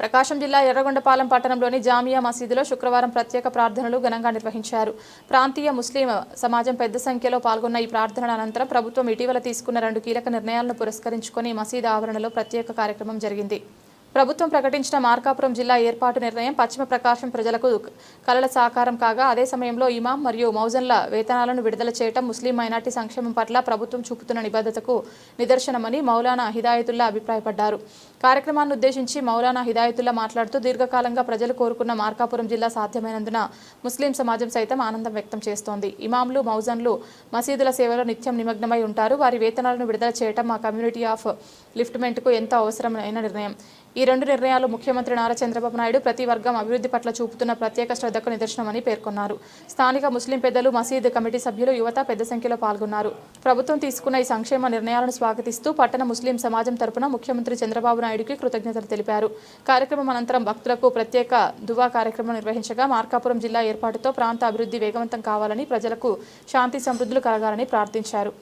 ప్రకాశం జిల్లా ఎర్రగొండపాలెం పట్టణంలోని జామియా మసీదులో శుక్రవారం ప్రత్యేక ప్రార్థనలు ఘనంగా నిర్వహించారు. ప్రాంతీయ ముస్లిం సమాజం పెద్ద సంఖ్యలో పాల్గొన్న ఈ ప్రార్థనల అనంతరం ప్రభుత్వం ఇటీవల తీసుకున్న రెండు కీలక నిర్ణయాలను పురస్కరించుకొని మసీదు ఆవరణలో ప్రత్యేక కార్యక్రమం జరిగింది. ప్రభుత్వం ప్రకటించిన మార్కాపురం జిల్లా ఏర్పాటు నిర్ణయం పశ్చిమ ప్రకాశం ప్రజలకు కలల సాకారం కాగా అదే సమయంలో ఇమాం మరియు మౌజన్ల వేతనాలను విడుదల చేయటం ముస్లిం మైనార్టీ సంక్షేమం పట్ల ప్రభుత్వం చూపుతున్న నిబద్ధతకు నిదర్శనమని మౌలానా హిదాయతుల్లా అభిప్రాయపడ్డారు. కార్యక్రమాన్ని ఉద్దేశించి మౌలానా హిదాయతుల్లా మాట్లాడుతూ దీర్ఘకాలంగా ప్రజలు కోరుకున్న మార్కాపురం జిల్లా సాధ్యమైనందున ముస్లిం సమాజం సైతం ఆనందం వ్యక్తం చేస్తోంది. ఇమాంలు మౌజన్లు మసీదుల సేవలో నిత్యం నిమగ్నమై ఉంటారు. వారి వేతనాలను విడుదల చేయటం మా కమ్యూనిటీ ఆఫ్ లిఫ్ట్మెంట్కు ఎంతో అవసరమైన నిర్ణయం. ఈ రెండు నిర్ణయాలు ముఖ్యమంత్రి నారా చంద్రబాబు నాయుడు ప్రతి వర్గం అభివృద్ధి పట్ల చూపుతున్న ప్రత్యేక శ్రద్ధకు నిదర్శనమని పేర్కొన్నారు. స్థానిక ముస్లిం పెద్దలు మసీదు కమిటీ సభ్యులు యువత పెద్ద సంఖ్యలో పాల్గొన్నారు. ప్రభుత్వం తీసుకున్న ఈ సంక్షేమ నిర్ణయాలను స్వాగతిస్తూ పట్టణ ముస్లిం సమాజం తరపున ముఖ్యమంత్రి చంద్రబాబు నాయుడుకి కృతజ్ఞతలు తెలిపారు. కార్యక్రమం అనంతరం భక్తులకు ప్రత్యేక దువా కార్యక్రమం నిర్వహించగా మార్కాపురం జిల్లా ఏర్పాటుతో ప్రాంత అభివృద్ధి వేగవంతం కావాలని ప్రజలకు శాంతి సమృద్ధులు కలగాలని ప్రార్థించారు.